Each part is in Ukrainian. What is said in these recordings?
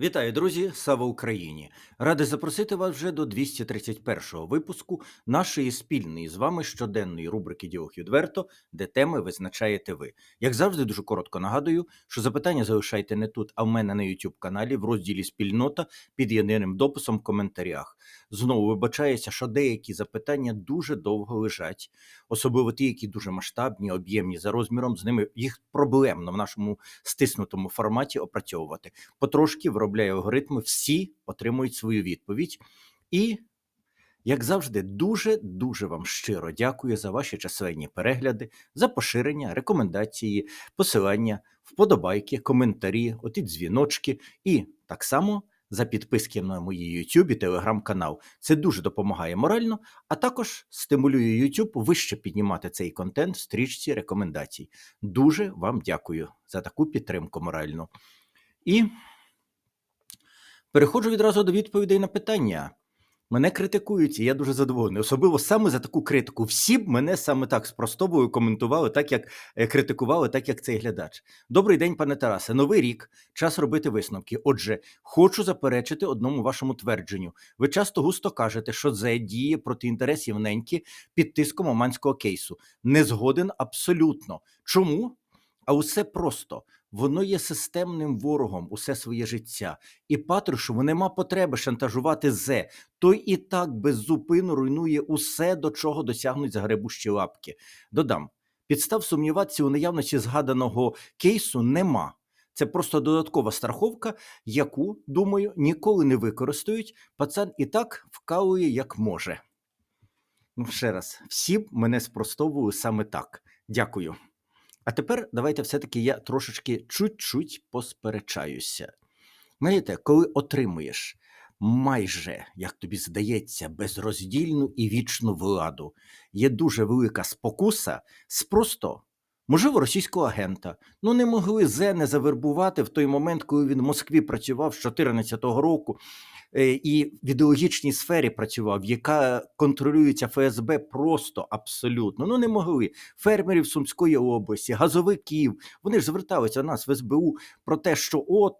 Вітаю, друзі! Слава Україні! Радий запросити вас вже до 231-го випуску нашої спільної з вами щоденної рубрики Діох відверто, де теми визначаєте ви. Як завжди, дуже коротко нагадую, що запитання залишайте не тут, а в мене на youtube каналі в розділі Спільнота під єдиним дописом в коментарях. Знову вибачаюся, що деякі запитання дуже довго лежать, особливо ті, які дуже масштабні, об'ємні за розміром. З ними їх проблемно в нашому стиснутому форматі опрацьовувати. Потрошки виробляю алгоритми, всі отримують свою відповідь. І, як завжди, дуже дуже вам щиро дякую за ваші численні перегляди, за поширення, рекомендації, посилання, вподобайки, коментарі, оті дзвіночки і так само. За підписки на моїй YouTube і телеграм-канал. Це дуже допомагає морально, а також стимулює YouTube вище піднімати цей контент в стрічці рекомендацій. Дуже вам дякую за таку підтримку моральну. І переходжу відразу до відповідей на питання. Мене критикують, і я дуже задоволений. Особливо саме за таку критику. Всі б мене саме так спростовую коментували, так як е, критикували, так як цей глядач. Добрий день, пане Тарасе. Новий рік, час робити висновки. Отже, хочу заперечити одному вашому твердженню. Ви часто густо кажете, що зе діє проти інтересів неньки під тиском оманського кейсу. Не згоден абсолютно. Чому? А усе просто. Воно є системним ворогом усе своє життя. І Патрушеву нема потреби шантажувати зе. Той і так без зупину руйнує усе, до чого досягнуть загребущі лапки. Додам, підстав сумніватися у наявності згаданого кейсу нема. Це просто додаткова страховка, яку, думаю, ніколи не використають. Пацан і так вкалує як може. Ну, ще раз, всі мене спростовували саме так. Дякую. А тепер давайте все-таки я трошечки чуть-чуть посперечаюся. Знаєте, коли отримуєш майже, як тобі здається, безроздільну і вічну владу, є дуже велика спокуса з просто, можливо, російського агента. Ну, не могли Зе не завербувати в той момент, коли він в Москві працював з 2014 року і в ідеологічній сфері працював, яка контролюється ФСБ просто абсолютно. Ну не могли фермерів Сумської області, газовиків. Вони ж зверталися до нас в СБУ про те, що от.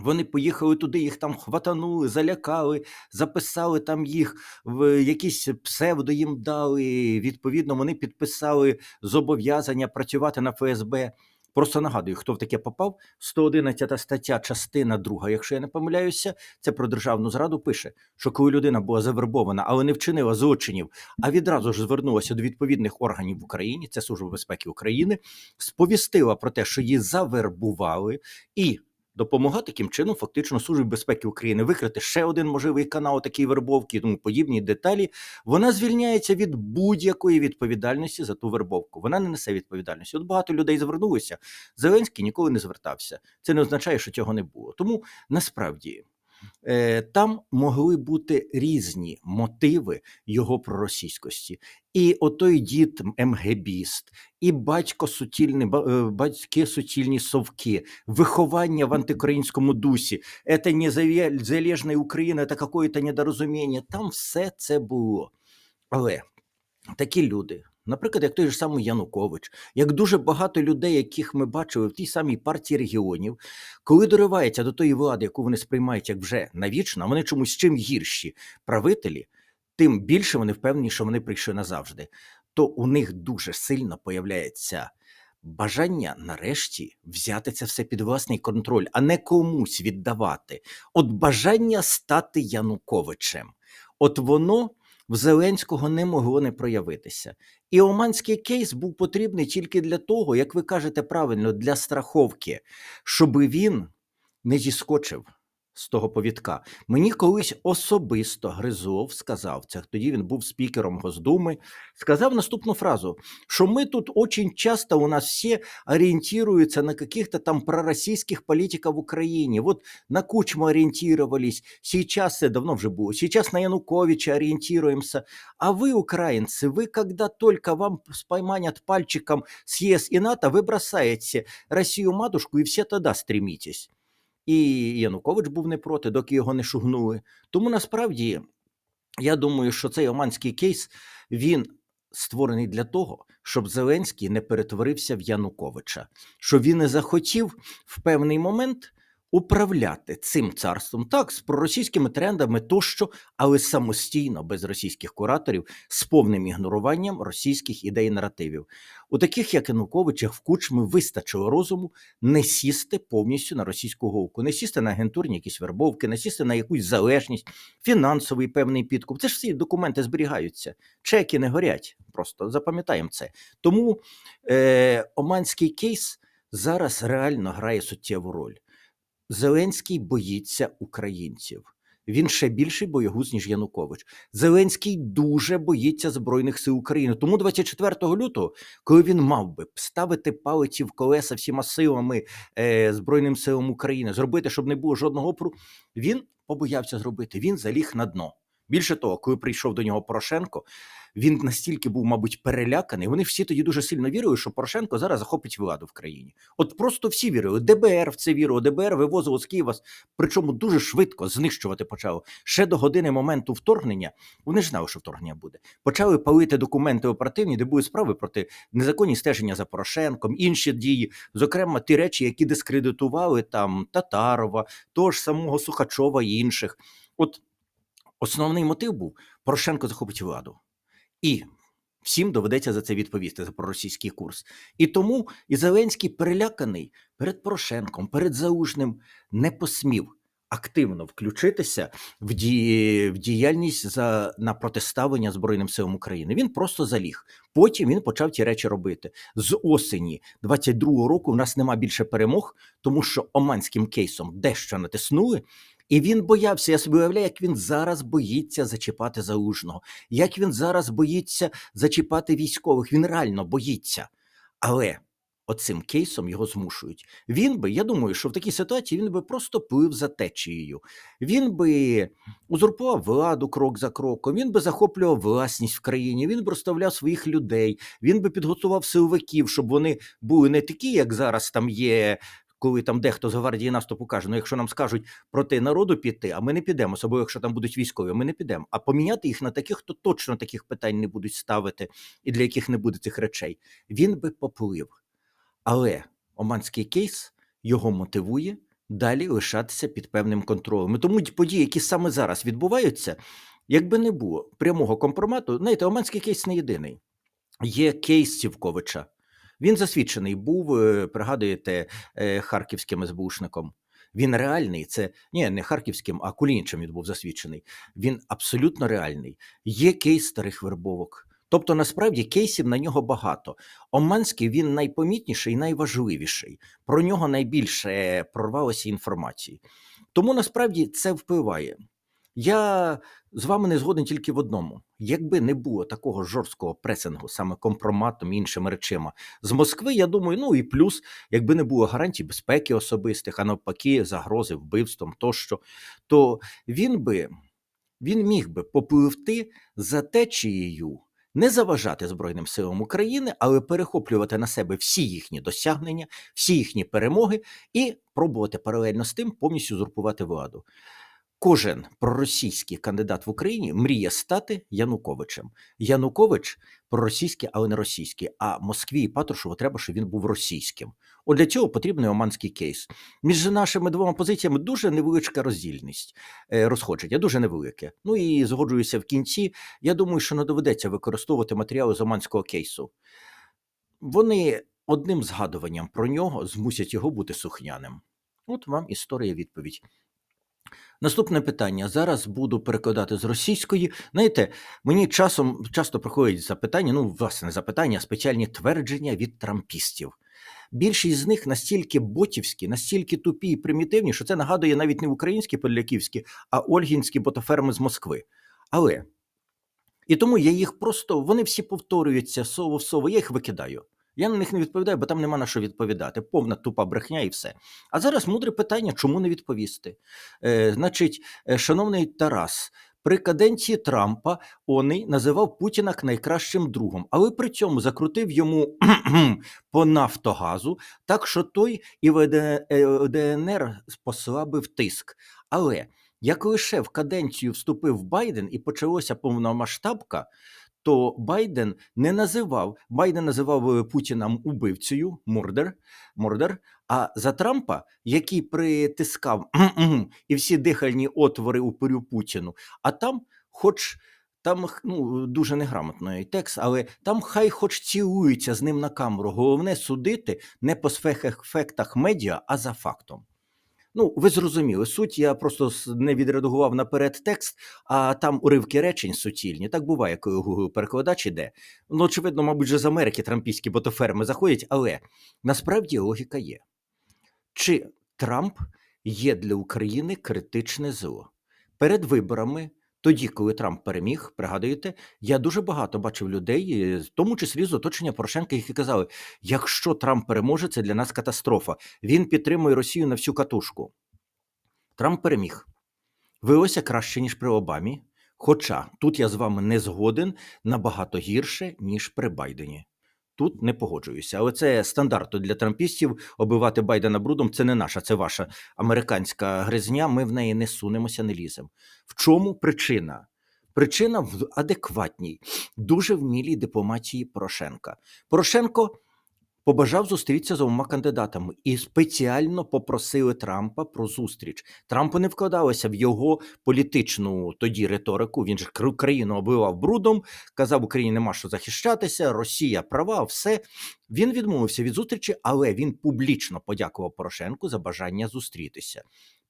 Вони поїхали туди, їх там хватанули, залякали, записали там їх в якісь псевдо їм дали. Відповідно, вони підписали зобов'язання працювати на ФСБ. Просто нагадую, хто в таке попав. 111 стаття, частина 2, якщо я не помиляюся, це про державну зраду пише, що коли людина була завербована, але не вчинила злочинів, а відразу ж звернулася до відповідних органів в Україні, це Служба безпеки України, сповістила про те, що її завербували, і допомога таким чином, фактично, Службі безпеки України викрити ще один можливий канал такій вербовки тому подібні деталі. Вона звільняється від будь-якої відповідальності за ту вербовку. Вона не несе відповідальності. От багато людей звернулися. Зеленський ніколи не звертався. Це не означає, що цього не було. Тому насправді. Е, Там могли бути різні мотиви його проросійськості. І отой дід МГБіст, і батько сутільний, е, батьки сутільні совки, виховання в антиукраїнському дусі, це незалежна Україна, це какое-то недорозуміння. Там все це було. Але такі люди, наприклад, як той же самий Янукович, як дуже багато людей, яких ми бачили в тій самій партії регіонів, коли доривається до тої влади, яку вони сприймають як вже навічно, вони чомусь чим гірші правителі, тим більше вони впевнені, що вони прийшли назавжди. То у них дуже сильно появляється бажання нарешті взяти це все під власний контроль, а не комусь віддавати. От бажання стати Януковичем. От воно в Зеленського не могло не проявитися. І оманський кейс був потрібний тільки для того, як ви кажете правильно, для страховки, щоб він не зіскочив з того повідка. Мені колись особисто Гризов сказав це. Тоді він був спікером Госдуми. Сказав наступну фразу: що ми тут очень часто у нас всі орієнтуються на каких-то там пророссийских политиков в Україні. Вот на Кучму ориентировались, сейчас, это давно вже було, сейчас на Януковича ориентируемся. А вы, украинцы, вы когда только вам спойманят пальчиком с ЕС и НАТО, вы бросаете Россию-матушку и все тогда стремитесь. І Янукович був не проти, доки його не шугнули. Тому насправді я думаю, що цей оманський кейс він створений для того, щоб Зеленський не перетворився в Януковича, що він не захотів в певний момент управляти цим царством так з проросійськими трендами тощо, але самостійно без російських кураторів з повним ігноруванням російських ідей і наративів. У таких як Януковича в Кучми вистачило розуму не сісти повністю на російську голку, не сісти на агентурні якісь вербовки, не сісти на якусь залежність, фінансовий певний підкуп. Це ж всі документи зберігаються, чеки не горять. Просто запам'ятаємо це. Тому е, Оманський кейс зараз реально грає суттєву роль. Зеленський боїться українців. Він ще більший боягуз, ніж Янукович. Зеленський дуже боїться Збройних сил України. Тому 24 лютого, коли він мав би ставити палиці в колеса всіма силами е, Збройним силам України, зробити, щоб не було жодного опору, він побоявся зробити. Він заліг на дно. Більше того, коли прийшов до нього Порошенко, він настільки був, мабуть, переляканий. Вони всі тоді дуже сильно вірили, що Порошенко зараз захопить владу в країні. От просто всі вірили. ДБР в це вірило. ДБР вивозило з Києва, причому дуже швидко знищувати почало. Ще до години моменту вторгнення. Вони ж знали, що вторгнення буде. Почали палити документи оперативні, де були справи проти незаконні стеження за Порошенком, інші дії, зокрема ті речі, які дискредитували там Татарова, того ж самого Сухачова і інших. От основний мотив був Порошенко захопить владу. І всім доведеться за це відповісти за проросійський курс. І тому і Зеленський переляканий перед Порошенком, перед Заужним, не посмів активно включитися в, ді... в діяльність за на протиставлення Збройним силам України. Він просто заліг. Потім він почав ті речі робити. З осені 22-го року в нас нема більше перемог, тому що оманським кейсом дещо натиснули. І він боявся. Я собі уявляю, як він зараз боїться зачіпати залужного, як він зараз боїться зачіпати військових. Він реально боїться. Але оцим кейсом його змушують. Він би, я думаю, що в такій ситуації він би просто плив за течією. Він би узурпував владу крок за кроком, він би захоплював власність в країні, він би розставляв своїх людей, він би підготував силовиків, щоб вони були не такі, як зараз там є коли там дехто з гвардії наступу каже, ну якщо нам скажуть проти народу піти, а ми не підемо, особливо якщо там будуть військові, ми не підемо. А поміняти їх на таких, хто точно таких питань не будуть ставити, і для яких не буде цих речей, він би поплив. Але Оманський кейс його мотивує далі лишатися під певним контролем. І Тому події, які саме зараз відбуваються, якби не було прямого компромату, знаєте, Оманський кейс не єдиний. Є кейс Сівковича. Він засвідчений був, е, пригадуєте, е, харківським СБУшником. Він реальний. Це ні, не харківським, а кулінчим він був засвідчений. Він абсолютно реальний. Є кейс старих вербовок. Тобто, насправді кейсів на нього багато. Оманський він найпомітніший і найважливіший. Про нього найбільше прорвалося інформації. Тому насправді це впливає. Я з вами не згоден тільки в одному: якби не було такого жорсткого пресингу, саме компроматом і іншими речима з Москви, я думаю, ну і плюс, якби не було гарантій безпеки особистих, а навпаки, загрози вбивством тощо, то він би він міг би попливти за течією. Не заважати Збройним силам України, але перехоплювати на себе всі їхні досягнення, всі їхні перемоги і пробувати паралельно з тим повністю зурпувати владу. Кожен проросійський кандидат в Україні мріє стати Януковичем. Янукович проросійський, але не російський. А Москві і Патрушеву треба, щоб він був російським. От для цього потрібний оманський кейс. Між нашими двома позиціями дуже невеличка роздільність е, розходження, дуже невелике. Ну і згоджуюся в кінці. Я думаю, що не доведеться використовувати матеріали з оманського кейсу. Вони одним згадуванням про нього змусять його бути сухняним. От вам історія відповідь. Наступне питання. Зараз буду перекладати з російської. Знаєте, мені часом часто приходять запитання, ну, власне, запитання, спеціальні твердження від трампістів. Більшість з них настільки ботівські, настільки тупі і примітивні, що це нагадує навіть не українські поляківські, а ольгінські ботоферми з Москви. Але і тому я їх просто вони всі повторюються слово в слово, я їх викидаю. Я на них не відповідаю, бо там нема на що відповідати. Повна тупа брехня і все. А зараз мудре питання, чому не відповісти? Е, Значить, е, шановний Тарас, при каденції Трампа Оний називав Путіна найкращим другом, але при цьому закрутив йому по Нафтогазу, так що той і в е, ДНР послабив тиск. Але як лише в каденцію вступив Байден і почалося повномасштабка, то Байден не називав Байден називав е, Путіна убивцею, мордер, мордер. А за Трампа, який притискав і всі дихальні отвори упорю Путіну, а там, хоч. Там ну, дуже неграмотний текст, але там хай хоч цілуються з ним на камеру. Головне судити не по ефектах медіа, а за фактом. Ну, ви зрозуміли суть. Я просто не відредагував наперед текст, а там уривки речень суцільні. Так буває, коли Google перекладач іде. Ну, очевидно, мабуть, вже з Америки трампійські ботоферми заходять, але насправді логіка є. Чи Трамп є для України критичне зло перед виборами? Тоді, коли Трамп переміг, пригадуєте, я дуже багато бачив людей, в тому числі з оточення Порошенка, які казали: якщо Трамп переможе, це для нас катастрофа. Він підтримує Росію на всю катушку. Трамп переміг. Виявилося краще, ніж при Обамі. Хоча тут я з вами не згоден набагато гірше, ніж при Байдені. Тут не погоджуюся, але це стандарт для трампістів. Обивати Байдена брудом це не наша, це ваша американська гризня. Ми в неї не сунемося, не ліземо. В чому причина? Причина в адекватній, дуже вмілій дипломатії Порошенка. Порошенко побажав зустрітися з обома кандидатами і спеціально попросили Трампа про зустріч. Трампу не вкладалося в його політичну тоді риторику. Він ж країну оббивав брудом, казав, Україні нема що захищатися, Росія права, все. Він відмовився від зустрічі, але він публічно подякував Порошенку за бажання зустрітися.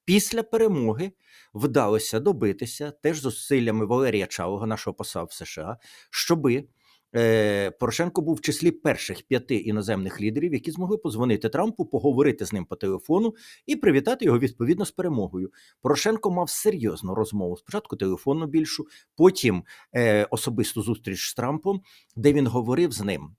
Після перемоги вдалося добитися теж зусиллями Валерія Чалого, нашого посла в США, щоби. Е, Порошенко був в числі перших п'яти іноземних лідерів, які змогли позвонити Трампу, поговорити з ним по телефону і привітати його відповідно з перемогою. Порошенко мав серйозну розмову. Спочатку телефонну більшу, потім е, особисту зустріч з Трампом, де він говорив з ним.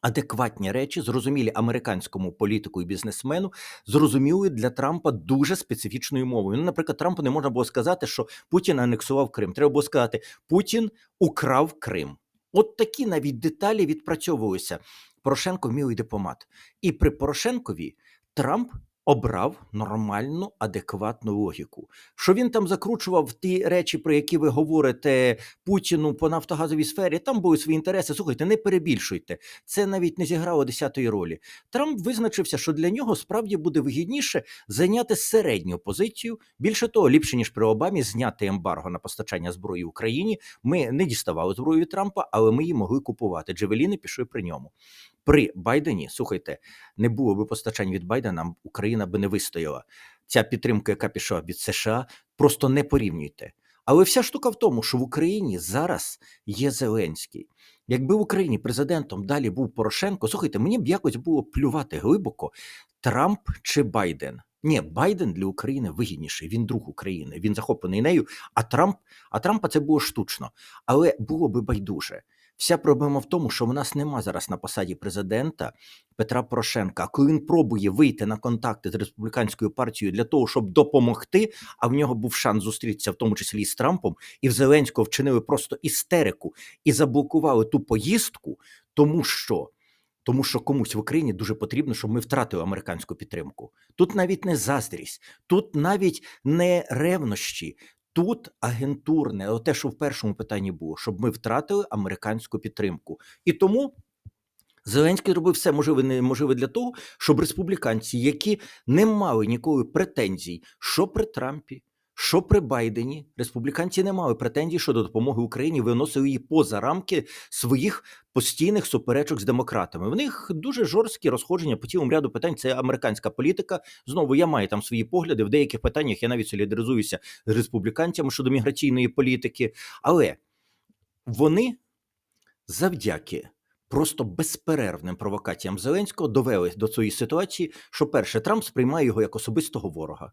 Адекватні речі, зрозумілі американському політику і бізнесмену, зрозуміли для Трампа дуже специфічною мовою. Ну, наприклад, Трампу не можна було сказати, що Путін анексував Крим. Треба було сказати, Путін украв Крим. От такі навіть деталі відпрацьовувалися. Порошенко вмілий дипломат. І при Порошенкові Трамп обрав нормальну, адекватну логіку. Що він там закручував ті речі, про які ви говорите Путіну по нафтогазовій сфері, там були свої інтереси. Слухайте, не перебільшуйте. Це навіть не зіграло десятої ролі. Трамп визначився, що для нього справді буде вигідніше зайняти середню позицію. Більше того, ліпше ніж при Обамі, зняти ембарго на постачання зброї Україні. Ми не діставали зброю Трампа, але ми її могли купувати. Джевеліни пішли при ньому. При Байдені, слухайте, не було би постачань від Байдена, Україна би не вистояла. Ця підтримка, яка пішла від США, просто не порівнюйте. Але вся штука в тому, що в Україні зараз є Зеленський. Якби в Україні президентом далі був Порошенко, слухайте, мені б якось було плювати глибоко Трамп чи Байден. Ні, Байден для України вигідніший. Він друг України, він захоплений нею. А Трамп, а Трампа це було штучно, але було би байдуже. Вся проблема в тому, що в нас нема зараз на посаді президента Петра Порошенка. А коли він пробує вийти на контакти з республіканською партією для того, щоб допомогти, а в нього був шанс зустрітися, в тому числі з Трампом, і в Зеленського вчинили просто істерику і заблокували ту поїздку, тому що. Тому що комусь в Україні дуже потрібно, щоб ми втратили американську підтримку. Тут навіть не заздрість, тут навіть не ревнощі, Тут агентурне, те, що в першому питанні було, щоб ми втратили американську підтримку. І тому Зеленський робив все можливе неможливе для того, щоб республіканці, які не мали ніколи претензій, що при Трампі, що при Байдені, республіканці не мали претензій щодо допомоги Україні, виносили її поза рамки своїх постійних суперечок з демократами. В них дуже жорсткі розходження по цілому ряду питань. Це американська політика. Знову я маю там свої погляди. В деяких питаннях я навіть солідаризуюся з республіканцями щодо міграційної політики, але вони завдяки. Просто безперервним провокаціям Зеленського довели до цієї ситуації, що перше Трамп сприймає його як особистого ворога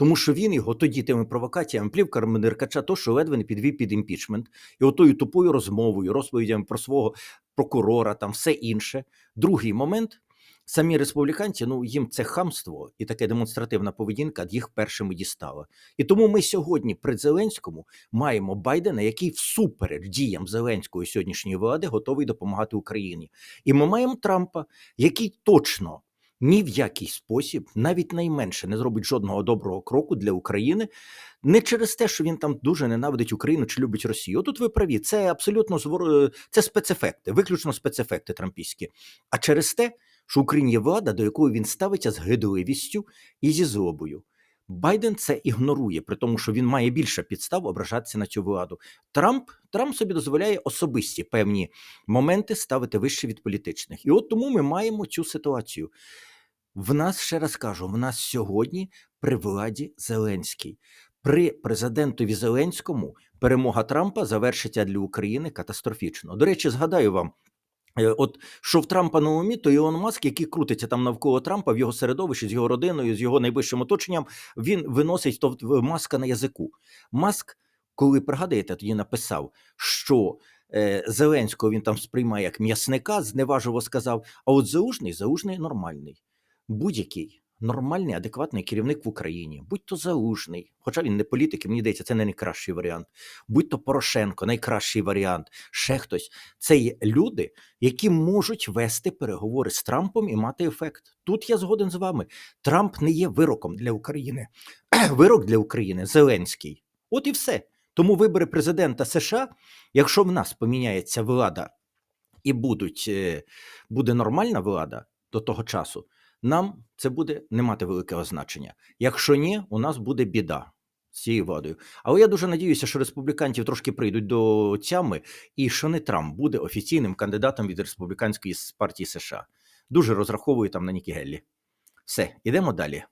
тому що він його тоді тими провокаціями плівка Деркача, то що ледве не підвів під імпічмент, і отою тупою розмовою, розповідями про свого прокурора, там все інше. Другий момент. Самі республіканці, ну їм це хамство і таке демонстративна поведінка їх першими дістала. І тому ми сьогодні при Зеленському маємо Байдена, який всупереч діям Зеленської сьогоднішньої влади готовий допомагати Україні. І ми маємо Трампа, який точно ні в який спосіб, навіть найменше, не зробить жодного доброго кроку для України. Не через те, що він там дуже ненавидить Україну чи любить Росію. Тут ви праві, це абсолютно звор... е, це спецефекти, виключно спецефекти трампійські. А через те, що Україні є влада, до якої він ставиться з гидливістю і зі злобою. Байден це ігнорує, при тому, що він має більше підстав ображатися на цю владу. Трамп Трамп собі дозволяє особисті певні моменти ставити вище від політичних. І от тому ми маємо цю ситуацію. В нас ще раз кажу: в нас сьогодні при владі Зеленський. При президентові Зеленському перемога Трампа завершиться для України катастрофічно. До речі, згадаю вам. е, От що в Трампа на умі, то Ілон Маск, який крутиться там навколо Трампа в його середовищі з його родиною, з його найближчим оточенням, він виносить то маска на язику. Маск, коли пригадуєте, тоді написав, що е, Зеленського він там сприймає як м'ясника, зневажливо сказав. А от Заужний, Заужний нормальний. Будь-який нормальний, адекватний керівник в Україні, будь то Заужний, хоча він не політик, і мені здається, це не найкращий варіант. Будь то Порошенко, найкращий варіант, ще хтось. Це є люди, які можуть вести переговори з Трампом і мати ефект. Тут я згоден з вами. Трамп не є вироком для України. Вирок для України Зеленський. От і все. Тому вибори президента США, якщо в нас поміняється влада і будуть, е, буде нормальна влада до того часу, нам це буде не мати великого значення. Якщо ні, у нас буде біда з цією владою. Але я дуже надіюся, що республіканців трошки прийдуть до тями, і що не Трамп буде офіційним кандидатом від республіканської партії США. Дуже розраховую там на Нікі Геллі. Все, ідемо далі.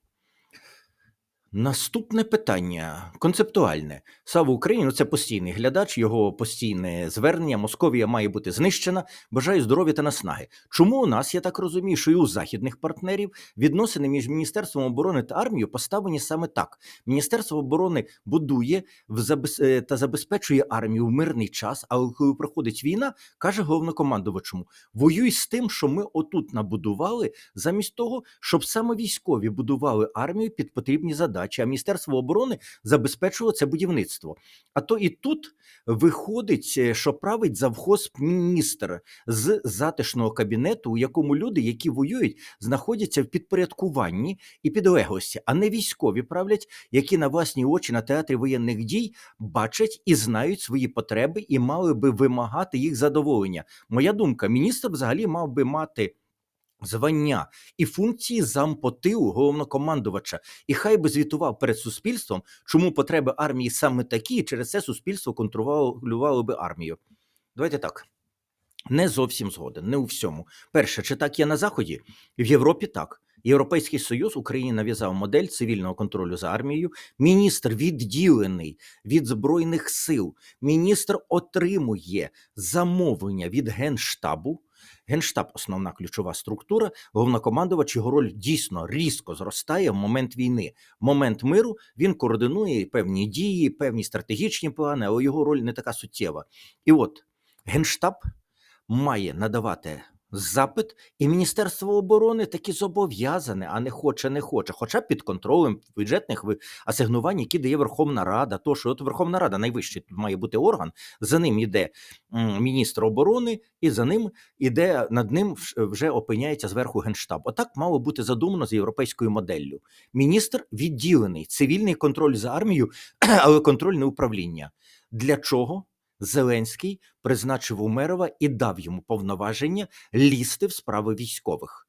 Наступне питання концептуальне. Слава Україні, ну це постійний глядач, його постійне звернення. Московія має бути знищена. Бажаю здоров'я та наснаги. Чому у нас, я так розумію, що і у західних партнерів відносини між Міністерством оборони та армією поставлені саме так. Міністерство оборони будує е, та забезпечує армію в мирний час, але коли проходить війна, каже головнокомандувачому: воюй з тим, що ми отут набудували, замість того, щоб саме військові будували армію під потрібні задачі, а Міністерство оборони забезпечувало це будівництво. А то і тут виходить, е, що править завхоз з затишного кабінету, у якому люди, які воюють, знаходяться в підпорядкуванні і підлеглості, а не військові правлять, які на власні очі на театрі воєнних дій бачать і знають свої потреби і мали би вимагати їх задоволення. Моя думка, міністр взагалі мав би мати. Звання і функції зампотилу головнокомандувача, і хай би звітував перед суспільством, чому потреби армії саме такі, і через це суспільство контролювало би армію. Давайте так. Не зовсім згоден, не у всьому. Перше, чи так є на Заході? В Європі так. Європейський Союз Україні нав'язав модель цивільного контролю за армією. Міністр відділений від збройних сил. Міністр отримує замовлення від генштабу. Генштаб основна ключова структура. Головнокомандувач його роль дійсно різко зростає в момент війни. В момент миру він координує певні дії, певні стратегічні плани, але його роль не така суттєва. І от генштаб має надавати запит, і Міністерство оборони таки зобов'язане, а не хоче, не хоче. Хоча під контролем бюджетних асигнувань, які дає Верховна Рада. То що от Верховна Рада найвищий має бути орган. За ним йде міністр оборони, і за ним іде над ним вже опиняється зверху генштаб. Отак мало бути задумано з європейською моделлю. Міністр відділений, цивільний контроль за армією, але контроль не управління. Для чого? Зеленський призначив Умерова і дав йому повноваження лізти в справи військових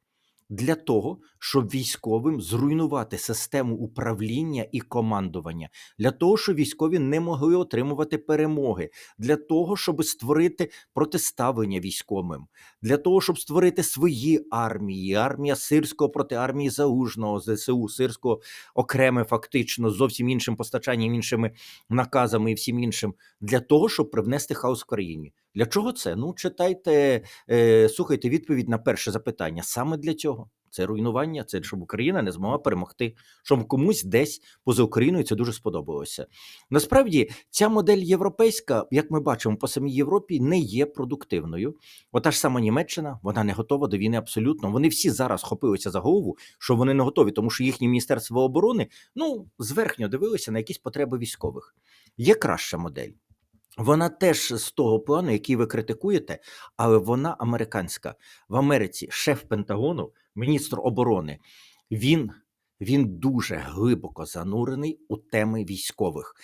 для того, щоб військовим зруйнувати систему управління і командування, для того, щоб військові не могли отримувати перемоги, для того, щоб створити протиставлення військовим, для того, щоб створити свої армії, армія сирського проти армії залужного ЗСУ, сирського окреме, фактично зовсім іншим постачанням, іншими наказами і всім іншим, для того, щоб привнести хаос в країні. Для чого це? Ну, читайте, е, слухайте відповідь на перше запитання. Саме для цього. Це руйнування, це щоб Україна не змогла перемогти, щоб комусь десь поза Україною це дуже сподобалося. Насправді, ця модель європейська, як ми бачимо по самій Європі, не є продуктивною. Ота ж сама Німеччина, вона не готова до війни абсолютно. Вони всі зараз хопилися за голову, що вони не готові, тому що їхнє міністерство оборони ну зверхньо дивилися на якісь потреби військових. Є краща модель. Вона теж з того плану, який ви критикуєте, але вона американська. В Америці шеф Пентагону міністр оборони, він, він дуже глибоко занурений у теми військових.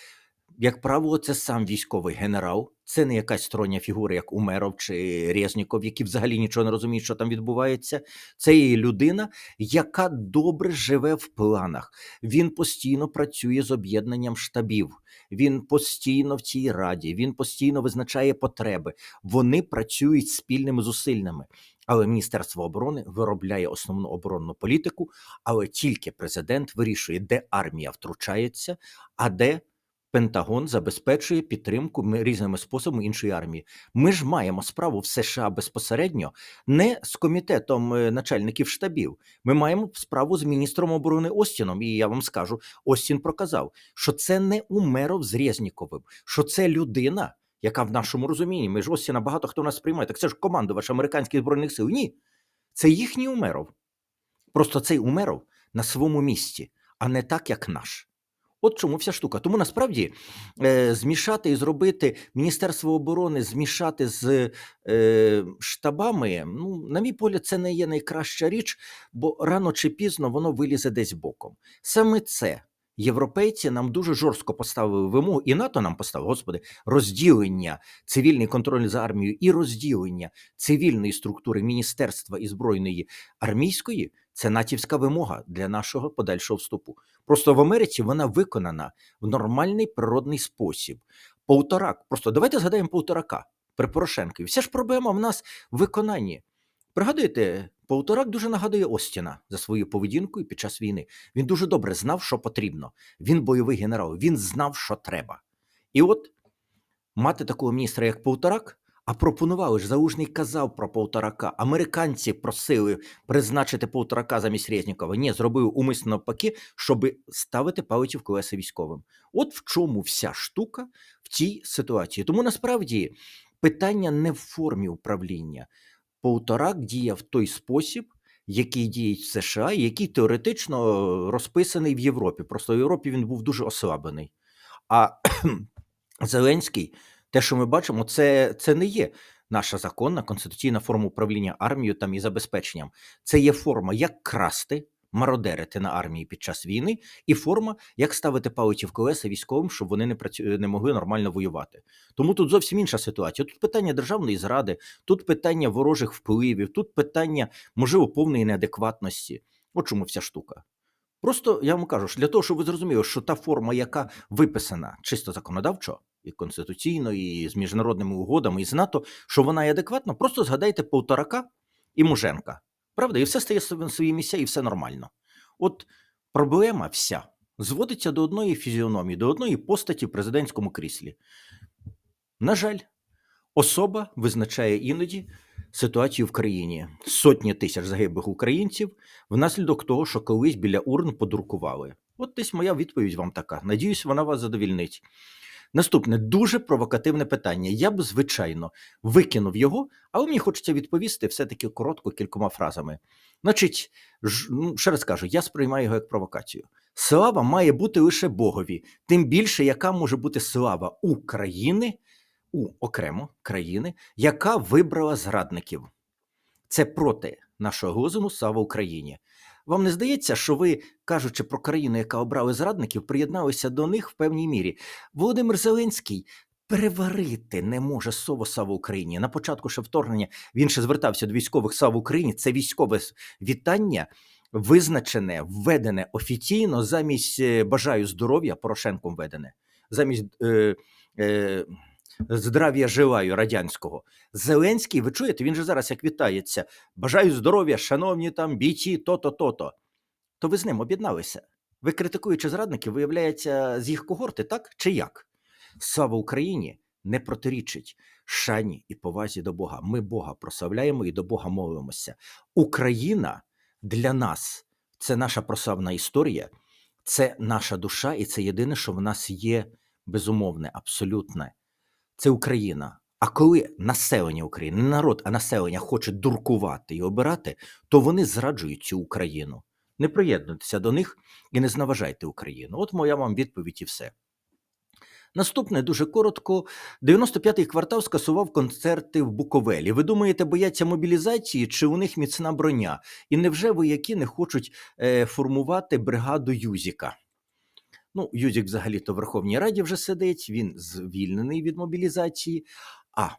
Як правило, це сам військовий генерал, це не якась стороння фігура, як Умеров чи Резніков, які взагалі нічого не розуміють, що там відбувається. Це є людина, яка добре живе в планах. Він постійно працює з об'єднанням штабів. Він постійно в цій раді, він постійно визначає потреби. Вони працюють спільними зусиллями. Але Міністерство оборони виробляє основну оборонну політику, але тільки президент вирішує, де армія втручається, а де Пентагон забезпечує підтримку різними способами іншої армії. Ми ж маємо справу в США безпосередньо не з комітетом е, начальників штабів. Ми маємо справу з міністром оборони Остіном. І я вам скажу, Остін проказав, що це не Умеров з Резніковим, що це людина, яка в нашому розумінні, ми ж Остіна багато хто нас приймає. Так це ж командувач американських збройних сил. Ні, це їхній Умеров. Просто цей Умеров на своєму місці, а не так, як наш. От чому вся штука. Тому насправді е, змішати і зробити Міністерство оборони, змішати з е, штабами, ну, на мій погляд, це не є найкраща річ, бо рано чи пізно воно вилізе десь боком. Саме це європейці нам дуже жорстко поставили вимогу, і НАТО нам поставило, господи, розділення цивільний контроль за армією і розділення цивільної структури міністерства і збройної армійської. Це натівська вимога для нашого подальшого вступу. Просто в Америці вона виконана в нормальний природний спосіб. Полторак. Просто давайте згадаємо полторака при Порошенкові. Вся ж проблема в нас в виконанні. Пригадуєте, Полторак дуже нагадує Остіна за своєю поведінкою під час війни. Він дуже добре знав, що потрібно. Він бойовий генерал, він знав, що треба. І от мати такого міністра, як Полторак, а пропонували ж Залужний казав про Полторака. Американці просили призначити Полторака замість Резнікова. Ні, зробив умисно навпаки, щоб ставити палиці в колеса військовим. От в чому вся штука в цій ситуації. Тому насправді питання не в формі управління. Полторак діє в той спосіб, який діють в США, який теоретично розписаний в Європі. Просто в Європі він був дуже ослаблений. А Зеленський, те, що ми бачимо, це, це не є наша законна конституційна форма управління армією там і забезпеченням. Це є форма, як красти, мародерити на армії під час війни, і форма, як ставити палиці в колеса військовим, щоб вони не працю... не могли нормально воювати. Тому тут зовсім інша ситуація. Тут питання державної зради, тут питання ворожих впливів, тут питання, можливо, повної неадекватності. От чому вся штука. Просто я вам кажу, для того, щоб ви зрозуміли, що та форма, яка виписана чисто законодавчо і конституційно, і з міжнародними угодами, і з НАТО, що вона є адекватна, просто згадайте Полторака і Муженка. Правда, і все стає на свої місця, і все нормально. От проблема вся зводиться до одної фізіономії, до одної постаті в президентському кріслі. На жаль, особа визначає іноді ситуацію в країні. Сотні тисяч загиблих українців внаслідок того, що колись біля урн подуркували. От десь моя відповідь вам така. Надіюсь, вона вас задовільнить. Наступне дуже провокативне питання. Я б, звичайно, викинув його, але мені хочеться відповісти все-таки коротко кількома фразами. Значить, ж, ну, ще раз кажу, я сприймаю його як провокацію. Слава має бути лише Богові, тим більше, яка може бути слава України, у окремо країни, яка вибрала зрадників. Це проти нашого розуму слава Україні. Вам не здається, що ви, кажучи про країну, яка обрала зрадників, приєдналися до них в певній мірі? Володимир Зеленський переварити не може слово «Слава Україні. На початку ще вторгнення він ще звертався до військових «Слава Україні. Це військове вітання, визначене, введене офіційно замість е, бажаю здоров'я Порошенком введене, замість. Е, е, Здрав'я желаю радянського. Зеленський, ви чуєте, він же зараз як вітається. Бажаю здоров'я, шановні там бійці, то-то, то-то. То ви з ним об'єдналися. Ви критикуючи зрадників, виявляється, з їх когорти, так чи як? Слава Україні не протирічить шані і повазі до Бога. Ми Бога прославляємо і до Бога молимося. Україна для нас це наша прославна історія, це наша душа, і це єдине, що в нас є безумовне, абсолютне це Україна. А коли населення України, не народ, а населення хоче дуркувати і обирати, то вони зраджують цю Україну. Не приєднуйтеся до них і не зневажайте Україну. От моя вам відповідь і все. Наступне дуже коротко. 95-й квартал скасував концерти в Буковелі. Ви думаєте, бояться мобілізації чи у них міцна броня? І невже вояки не хочуть е, формувати бригаду Юзіка? Ну, Юзік взагалі-то в Верховній Раді вже сидить, він звільнений від мобілізації. А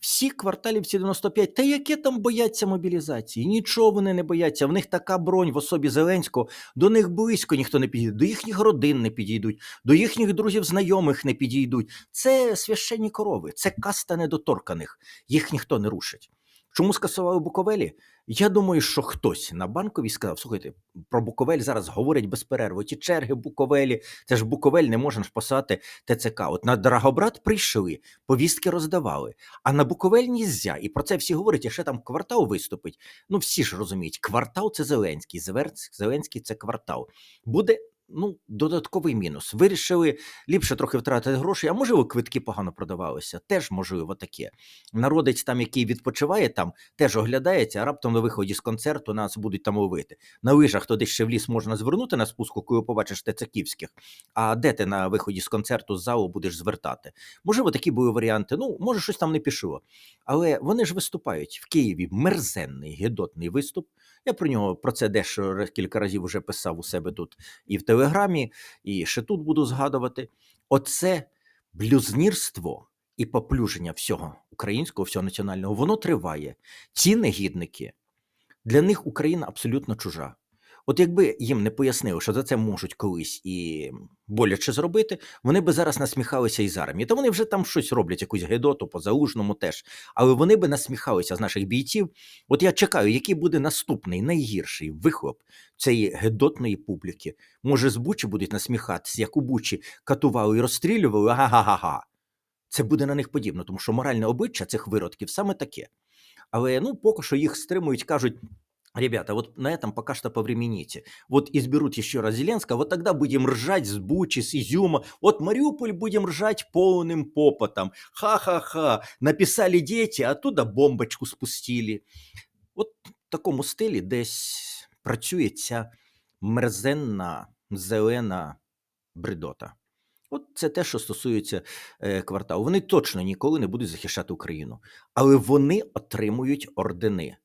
всі кварталівці 95, та яке там бояться мобілізації? Нічого вони не бояться. В них така бронь в особі Зеленського, до них близько ніхто не підійде, до їхніх родин не підійдуть, до їхніх друзів, знайомих не підійдуть. Це священні корови, це каста недоторканих. Їх ніхто не рушить. Чому скасували Буковелі? Я думаю, що хтось на банковій сказав: слухайте, про Буковель зараз говорять без перерви. Ті черги Буковелі, це ж Буковель не можна ж писати ТЦК. От на Драгобрат прийшли, повістки роздавали. А на Буковель нізя. І про це всі говорять, а ще там квартал виступить. Ну всі ж розуміють, квартал це Зеленський, Зеленський це квартал. Буде. Ну, додатковий мінус. Вирішили ліпше трохи втратити гроші, а можливо, квитки погано продавалися. Теж можливо таке. Народець там, який відпочиває там, теж оглядається, а раптом на виході з концерту нас будуть там ловити. На лижах десь ще в ліс можна звернути на спуску, коли побачиш тецаківських. А де ти на виході з концерту з залу будеш звертати? Можливо, такі були варіанти. Ну, може, щось там не пішло. Але вони ж виступають в Києві. Мерзенний, гідотний виступ. Я про нього про це дещо кілька разів вже писав у себе тут і в Телеграмі, і ще тут буду згадувати. Оце блюзнірство і поплюження всього українського, всього національного, воно триває. Ці негідники для них Україна абсолютно чужа. От якби їм не пояснили, що за це можуть колись і боляче зробити, вони би зараз насміхалися із армії. Та вони вже там щось роблять, якусь гедоту по заужному теж. Але вони би насміхалися з наших бійців. От я чекаю, який буде наступний, найгірший вихлоп цієї гедотної публіки. Може, з Бучі будуть насміхатися, як у Бучі катували і розстрілювали. Ага-га-га. Це буде на них подібно, тому що моральне обличчя цих виродків саме таке. Але ну, поки що їх стримують, кажуть. Ребята, вот на этом пока что повремените. Вот изберут еще раз Зеленского, вот тогда будем ржать с Бучи, с Изюма. Вот Мариуполь будем ржать полным попотом. Ха-ха-ха. Написали дети, а оттуда бомбочку спустили. От в такому стилі десь працює ця мерзенна, зелена бредота. От це те, що стосується е, кварталу. Вони точно ніколи не будуть захищати Україну, але вони отримують ордени.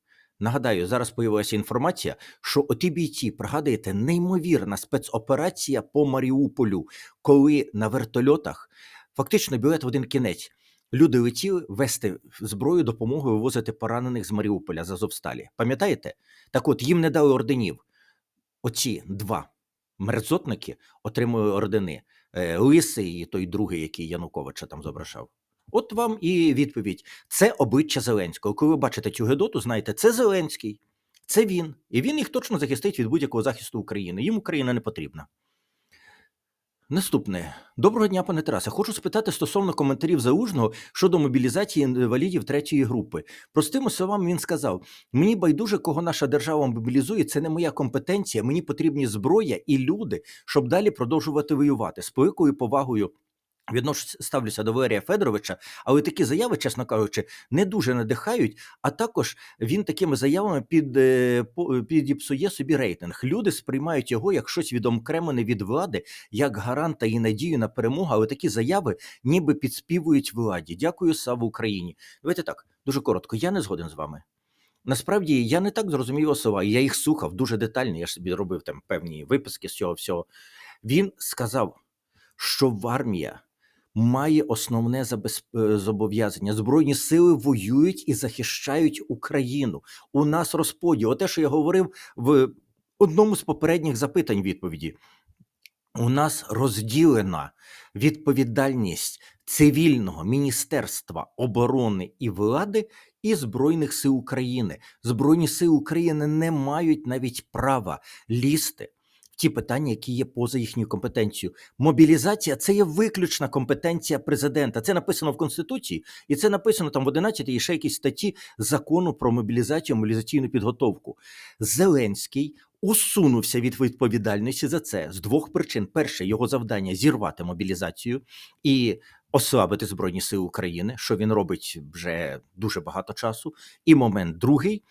Нагадаю, зараз появилася інформація, що оті бійці, пригадуєте, неймовірна спецоперація по Маріуполю, коли на вертольотах фактично білет в один кінець. Люди летіли вести зброю, допомогу вивозити поранених з Маріуполя з Азовсталі. Пам'ятаєте? Так от їм не дали орденів. Оці два мерзотники отримують ордени. Е, Лисий і той другий, який Януковича там зображав. От вам і відповідь. Це обличчя Зеленського. Коли ви бачите цю гедоту, знаєте, це Зеленський, це він. І він їх точно захистить від будь-якого захисту України. Їм Україна не потрібна. Наступне. Доброго дня, пане Тарасе. Хочу спитати стосовно коментарів Залужного щодо мобілізації інвалідів третьої групи. Простими словами, він сказав: мені байдуже, кого наша держава мобілізує, це не моя компетенція. Мені потрібні зброя і люди, щоб далі продовжувати воювати. З великою повагою. Відношу ставлюся до Валерія Федоровича, але такі заяви, чесно кажучи, не дуже надихають. А також він такими заявами під, е, підіпсує собі рейтинг. Люди сприймають його як щось відокремлене від влади, як гаранта і надію на перемогу. Але такі заяви ніби підспівують владі. Дякую, слава Україні. Давайте так, дуже коротко. Я не згоден з вами. Насправді я не так зрозумів слова, я їх слухав дуже детально. Я ж собі робив там певні виписки з цього всього. Він сказав, що в армія має основне е, зобов'язання. Збройні сили воюють і захищають Україну. У нас розподіл. Оте, що я говорив в одному з попередніх запитань відповіді. У нас розділена відповідальність цивільного міністерства оборони і влади і Збройних сил України. Збройні сили України не мають навіть права лізти ті питання, які є поза їхньою компетенцією. Мобілізація це є виключна компетенція президента. Це написано в Конституції, і це написано там в 11 і ще якісь статті закону про мобілізацію, мобілізаційну підготовку. Зеленський усунувся від відповідальності за це з двох причин: перше, його завдання зірвати мобілізацію і ослабити Збройні Сили України, що він робить вже дуже багато часу. І момент другий.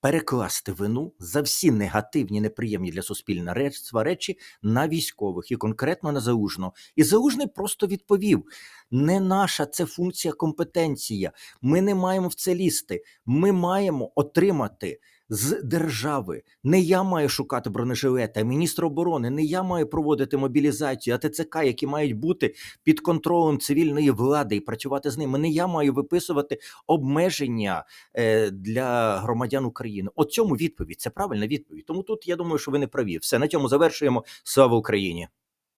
Перекласти вину за всі негативні, неприємні для суспільства речі на військових і конкретно на Заужного. І Заужний просто відповів: не наша це функція компетенція. Ми не маємо в це лізти. Ми маємо отримати з держави. Не я маю шукати бронежилети, а міністр оборони. Не я маю проводити мобілізацію, а ТЦК, які мають бути під контролем цивільної влади і працювати з ними. Не я маю виписувати обмеження е, для громадян України. От цьому відповідь це правильна відповідь. Тому тут я думаю, що ви не праві. Все на цьому завершуємо. Слава Україні!